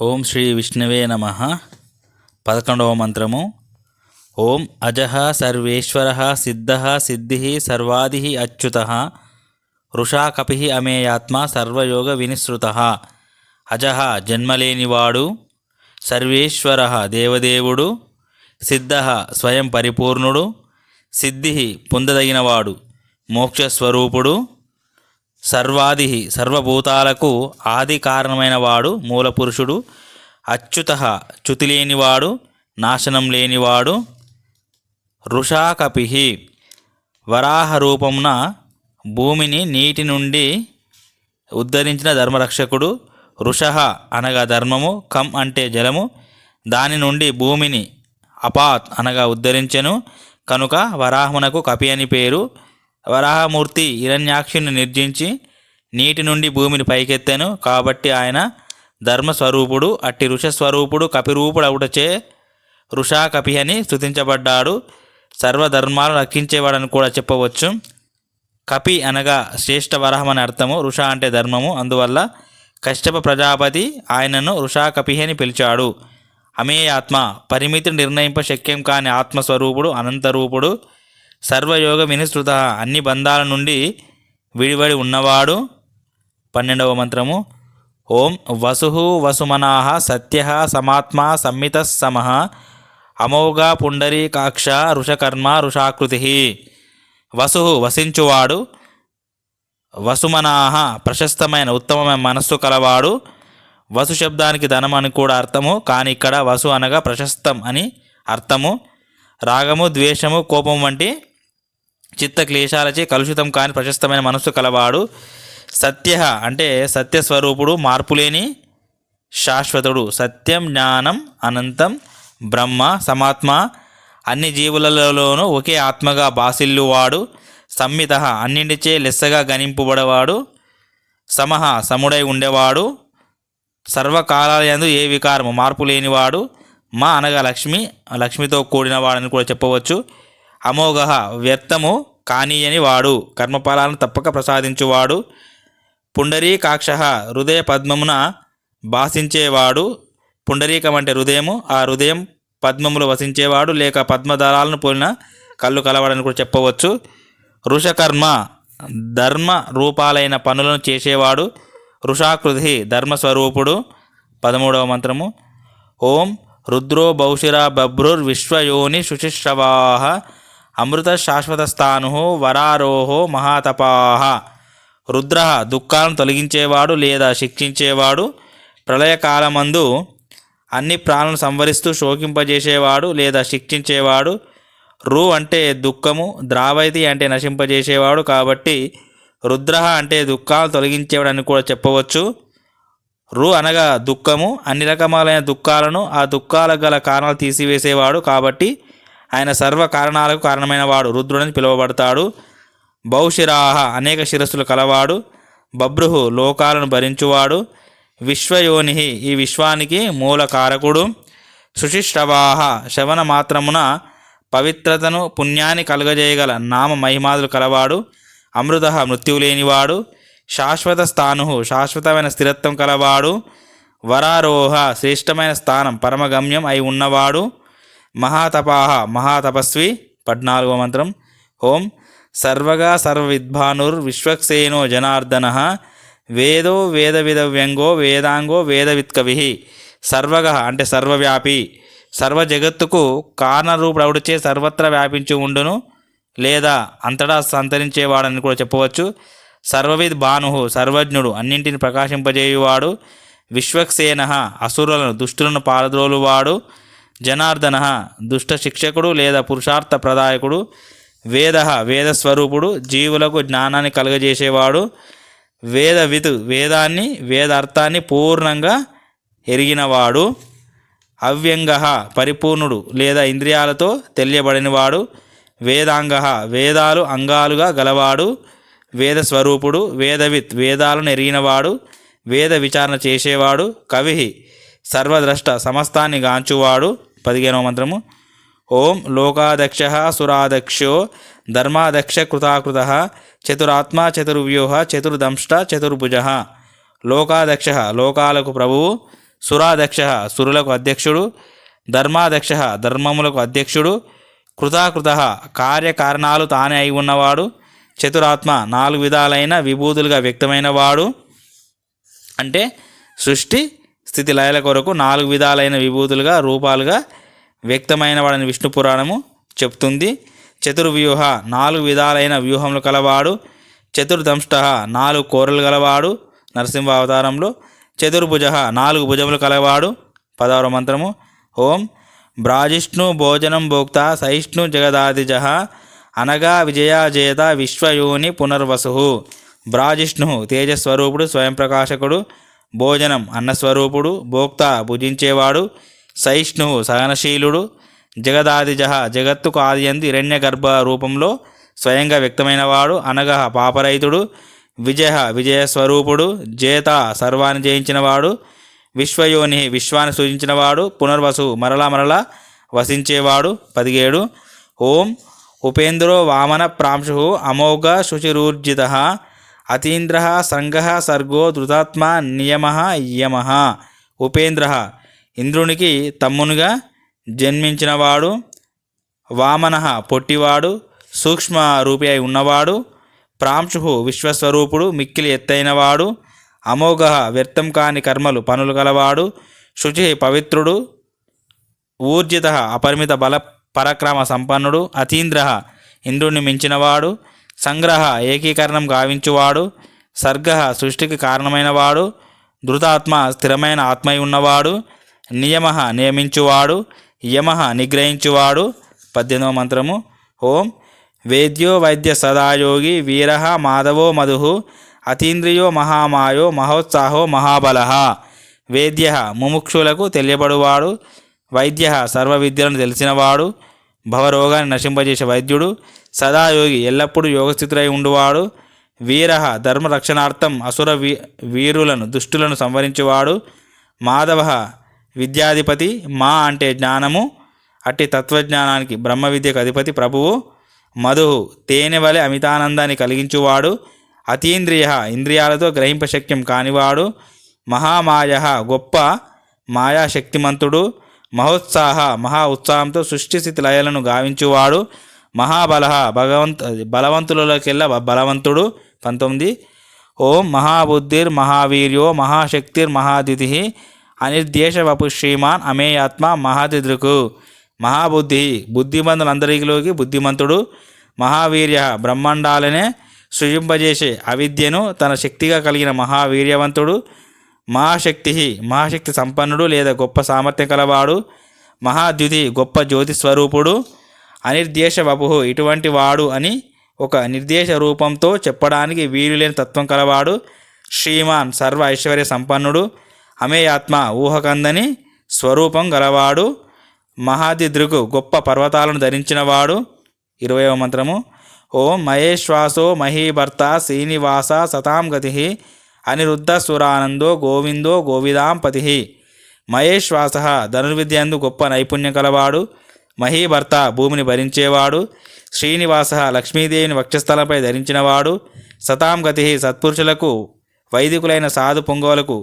ఓం శ్రీ విష్ణువే నమ. పదకొండవ మంత్రము. ఓం అజహ సర్వేశ్వర సిద్ధ సిద్ధి సర్వాది అచ్యుత. వృషా కపి అమేయాత్మ సర్వయోగ వినిసృత. అజహ జన్మలేనివాడు. సర్వేశ్వర దేవదేవుడు. సిద్ధ స్వయం పరిపూర్ణుడు. సిద్ధి పొందదగినవాడు. మోక్షస్వరూపుడు. సర్వాది సర్వభూతాలకు ఆది కారణమైన వాడు మూలపురుషుడు అచ్యుత చ్యుతి లేనివాడు నాశనం లేనివాడు ఋషాకపి వరాహ రూపమున భూమిని నీటి నుండి ఉద్ధరించిన ధర్మరక్షకుడు ఋష అనగా ధర్మము కం అంటే జలము దాని నుండి భూమిని అపాత్ అనగా ఉద్ధరించెను కనుక వరాహమునకు కపి అని పేరు వరాహమూర్తి హిరణ్యాక్షుని నిర్జించి నీటి నుండి భూమిని పైకెత్తాను కాబట్టి ఆయన ధర్మస్వరూపుడు అట్టి ఋషస్వరూపుడు కపిరూపుడు అవుటచే ఋషా కపి అని స్తుతించబడ్డాడు. సర్వధర్మాలు రక్షించేవాడని కూడా చెప్పవచ్చు. కపి అనగా శ్రేష్ఠ వరహం అని అర్థము. ఋష అంటే ధర్మము. అందువల్ల కశ్యప ప్రజాపతి ఆయనను ఋషా కపి అని పిలిచాడు. అమేయాత్మ పరిమితిని నిర్ణయింప శక్యం కాని ఆత్మస్వరూపుడు అనంతరూపుడు సర్వయోగ వినిస్తృత అన్ని బంధాల నుండి విడివడి ఉన్నవాడు. పన్నెండవ మంత్రము. ఓం వసు వసుమనా సత్య సమాత్మా సంమిత సమ అమోఘ పుండరీకాక్ష ఋషకర్మ ఋషాకృతి. వసు వసించువాడు వసుమనాహ ప్రశస్తమైన ఉత్తమమైన మనస్సు కలవాడు. వసు శబ్దానికి ధనం అని కూడా అర్థము కానీ ఇక్కడ వసు అనగా ప్రశస్తం అని అర్థము. రాగము ద్వేషము కోపం వంటి చిత్త క్లేశాలచే కలుషితం కాని ప్రశస్తమైన మనస్సు కలవాడు. సత్య అంటే సత్యస్వరూపుడు మార్పులేని శాశ్వతుడు. సత్యం జ్ఞానం అనంతం బ్రహ్మ సమాత్మ అన్ని జీవులలోనూ ఒకే ఆత్మగా బాసిల్లువాడు. సమ్మిత అన్నింటిచే లెస్సగా గణింపబడేవాడు. సమహ సముడై ఉండేవాడు. సర్వకాలయందు ఏ వికారము మార్పు లేనివాడు మా అనగా లక్ష్మి లక్ష్మితో కూడిన వాడని కూడా చెప్పవచ్చు. అమోఘ వ్యర్థము కానీయని వాడు కర్మఫలాలను తప్పక ప్రసాదించువాడు. పుండరీకాక్ష హృదయ పద్మమున భాసించేవాడు పుండరీకం అంటే హృదయము ఆ హృదయం పద్మములు వసించేవాడు లేక పద్మదళాలను పోలిన కళ్ళు కలవాడని కూడా చెప్పవచ్చు. ఋషకర్మ ధర్మ రూపాలైన పనులను చేసేవాడు ఋషాకృతి ధర్మస్వరూపుడు పదమూడవ మంత్రము. ఓం రుద్రో బౌషిరా బభ్రుర్ విశ్వయోని శుచిశ్రవాహ అమృత శాశ్వత స్థాను వరారోహో మహాతపాహ రుద్ర దుఃఖాలను తొలగించేవాడు లేదా శిక్షించేవాడు ప్రళయకాలమందు అన్ని ప్రాణులను సంవరిస్తూ శోకింపజేసేవాడు లేదా శిక్షించేవాడు. రు అంటే దుఃఖము ద్రావైతి అంటే నశింపజేసేవాడు కాబట్టి రుద్ర అంటే దుఃఖాలు తొలగించేవాడు అని కూడా చెప్పవచ్చు. రు అనగా దుఃఖము అన్ని రకములైన దుఃఖాలను ఆ దుఃఖాలకు గల కారణాలు తీసివేసేవాడు కాబట్టి ఆయన సర్వ కారణాలకు కారణమైన వాడు రుద్రుడని పిలువబడతాడు. బహుశిరాహ అనేక శిరస్సులు కలవాడు బభ్రుహు లోకాలను భరించువాడు విశ్వయోని ఈ విశ్వానికి మూల కారకుడు సుశిశ్రవాహ శవన మాత్రమున పవిత్రతను పుణ్యాన్ని కలుగజేయగల నామ మహిమాదులు కలవాడు అమృత మృత్యువు లేనివాడు శాశ్వత స్థాను శాశ్వతమైన స్థిరత్వం కలవాడు వరారోహ శ్రేష్టమైన స్థానం పరమగమ్యం అయి ఉన్నవాడు మహాతపాహ మహాతపస్వి పద్నాలుగో మంత్రం ఓం సర్వగా సర్వవిద్భానుర్ విశ్వక్సేనో జనార్దన వేదో వేద వ్యంగో వేదాంగో వేదవిత్కవి సర్వగ అంటే సర్వవ్యాపి. సర్వ జగత్తుకు కారణరూపుడవుడిచే సర్వత్రా వ్యాపించి ఉండును లేదా అంతటా సంతరించేవాడని కూడా చెప్పవచ్చు. సర్వవిద్ భాను సర్వజ్ఞుడు అన్నింటిని ప్రకాశింపజేయువాడు. విశ్వక్సేన అసురులను దుష్టులను పారద్రోలువాడు. జనార్దన దుష్ట శిక్షకుడు లేదా పురుషార్థ ప్రదాయకుడు. వేద వేదస్వరూపుడు జీవులకు జ్ఞానాన్ని కలుగజేసేవాడు. వేదవిత్ వేదాన్ని వేదార్థాన్ని పూర్ణంగా ఎరిగినవాడు. అవ్యంగ పరిపూర్ణుడు లేదా ఇంద్రియాలతో తెలియబడినవాడు. వేదాంగ వేదాలు అంగాలుగా గలవాడు. వేద స్వరూపుడు వేదవిత్ వేదాలను ఎరిగినవాడు. వేద విచారణ చేసేవాడు. కవి సర్వద్రష్ట సమస్తాన్ని గాంచువాడు. పదిహేనవ మంత్రము. ఓం లోకాదక్ష సురాదక్షో ధర్మాదక్ష కృతాకృత చతురాత్మా చతుర్వ్యూహ చతుర్దంష్ట చతుర్భుజ. లోకాదక్ష లోకాలకు ప్రభువు సురాధ్యక్ష సురులకు అధ్యక్షుడు ధర్మాధ్యక్ష ధర్మములకు అధ్యక్షుడు కృతాకృత కార్యకారణాలు తానే అయి ఉన్నవాడు చతురాత్మ నాలుగు విధాలైన విభూతులుగా వ్యక్తమైన వాడు అంటే సృష్టి స్థితి లయల కొరకు నాలుగు విధాలైన విభూతులుగా రూపాలుగా వ్యక్తమైన వాడని విష్ణు పురాణము చెప్తుంది. చతుర్వ్యూహ నాలుగు విధాలైన వ్యూహములు కలవాడు. చతుర్దంష్ట నాలుగు కోరలు గలవాడు నరసింహ అవతారంలో చతుర్భుజ నాలుగు భుజములు కలవాడు. పదవర మంత్రము. ఓం బ్రాజిష్ణు భోజనం భోక్త సహిష్ణు జగదాదిజ అనగా విజయాజేత విశ్వయోని పునర్వసు. బ్రాజిష్ణు తేజస్వరూపుడు స్వయం ప్రకాశకుడు భోజనం అన్నస్వరూపుడు. భోక్త భుజించేవాడు. సహిష్ణువు సహనశీలుడు జగదాదిజ జగత్తుకు ఆది అంది హిరణ్య గర్భ రూపంలో స్వయంగా వ్యక్తమైనవాడు. అనగా పాపరైతుడు విజయ విజయస్వరూపుడు జేత సర్వాన్ని జయించినవాడు విశ్వయోని విశ్వాన్ని సూచించినవాడు పునర్వసు మరలా మరలా వసించేవాడు. పదిహేడు. ఓం ఉపేంద్రో వామన ప్రాంశు అమోఘ శుచిరూర్జిత అతీంద్ర సంగ సర్గో ధృతాత్మ నియమ యమ. ఉపేంద్ర ఇంద్రునికి తమ్మునిగా జన్మించినవాడు వామన పొట్టివాడు సూక్ష్మ రూపి అయి ఉన్నవాడు ప్రాంశు విశ్వస్వరూపుడు మిక్కిలి ఎత్తైనవాడు అమోఘ వ్యర్థం కాని కర్మలు పనులు గలవాడు శుచి పవిత్రుడు ఊర్జిత అపరిమిత బల పరక్రమ సంపన్నుడు అతీంద్ర ఇంద్రుణ్ణి మించినవాడు సంగ్రహ ఏకీకరణం గావించువాడు సర్గ సృష్టికి కారణమైనవాడు ధృతాత్మ స్థిరమైన ఆత్మై ఉన్నవాడు నియమ నియమించువాడు యమ నిగ్రహించువాడు. పద్దెనిమిదవ మంత్రము. ఓం వేద్యో వైద్య సదాయోగి వీర మాధవో మధు అతీంద్రియో మహామాయో మహోత్సాహో మహాబల. వేద్య ముముక్షులకు తెలియబడువాడు వైద్య సర్వ విద్యలను తెలిసినవాడు భవరోగాన్ని నశింపజేసే వైద్యుడు సదాయోగి ఎల్లప్పుడూ యోగస్థితులై ఉండువాడు వీర ధర్మరక్షణార్థం అసుర వీ వీరులను దుష్టులను సంవరించువాడు మాధవ విద్యాధిపతి మా అంటే జ్ఞానము అట్టి తత్వజ్ఞానానికి బ్రహ్మ విద్యకు అధిపతి ప్రభువు మధు తేనె వలె అమితానందాన్ని కలిగించువాడు అతీంద్రియ ఇంద్రియాలతో గ్రహింపశక్యం కానివాడు మహామాయ గొప్ప మాయాశక్తిమంతుడు మహోత్సాహ మహా ఉత్సాహంతో సృష్టి స్థితి లయలను గావించువాడు మహాబల భగవంత బలవంతులకెల్లా బలవంతుడు. పంతొమ్మిది. ఓం మహాబుద్ధిర్ మహావీర్యో మహాశక్తిర్ మహాదితి అనిర్దేశ వపు శ్రీమాన్ అమేయాత్మ మహాదిదృకు మహాబుద్ధి బుద్ధిమంతులందరిలోకి బుద్ధిమంతుడు మహావీర్య బ్రహ్మాండాలనే సృజింపజేసే అవిద్యను తన శక్తిగా కలిగిన మహావీర్యవంతుడు మహాశక్తి మహాశక్తి సంపన్నుడు లేదా గొప్ప సామర్థ్యం కలవాడు మహాద్యుతి గొప్ప జ్యోతి స్వరూపుడు అనిర్దేశ వపు ఇటువంటి వాడు అని ఒక నిర్దేశ రూపంతో చెప్పడానికి వీలులేని తత్వం కలవాడు శ్రీమాన్ సర్వ ఐశ్వర్య సంపన్నుడు అమేయాత్మ ఊహకందని స్వరూపం గలవాడు మహాదిదృకు గొప్ప పర్వతాలను ధరించినవాడు. ఇరవయవ మంత్రము. ఓం మహేశ్వాసో మహీభర్త శ్రీనివాస సతాం గతి అనిరుద్ధ సురానందో గోవిందో గోవిదాంపతి మహేశ్వాస ధనుర్విద్యందు గొప్ప నైపుణ్యం కలవాడు మహీభర్త భూమిని భరించేవాడు శ్రీనివాస లక్ష్మీదేవిని వక్షస్థలంపై ధరించినవాడు సతాం గతి సత్పురుషులకు వైదికులైన సాధు పొంగవులకు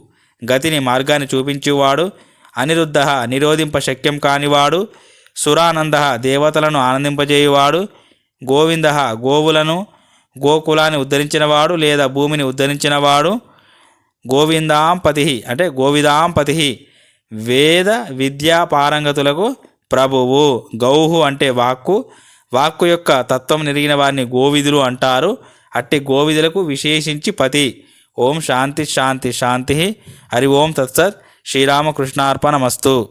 గతిని మార్గాన్ని చూపించువాడు. అనిరుద్ధ నిరోధింప శక్యం కానివాడు. సురానంద దేవతలను ఆనందింపజేయువాడు. గోవింద గోవులను గోకులాన్ని ఉద్ధరించినవాడు లేదా భూమిని ఉద్ధరించినవాడు. గోవిందాంపతి అంటే గోవిదాంపతి వేద విద్యా పారంగతులకు ప్రభువు. గౌహు అంటే వాక్కు. వాక్కు యొక్క తత్వం నెరిగిన వారిని గోవిదులు అంటారు. అట్టి గోవిధులకు విశేషించి పతి. ఓం శాంతి శాంతి శాంతి హరి ఓం తత్సత్ శ్రీరామకృష్ణార్పణమస్తు.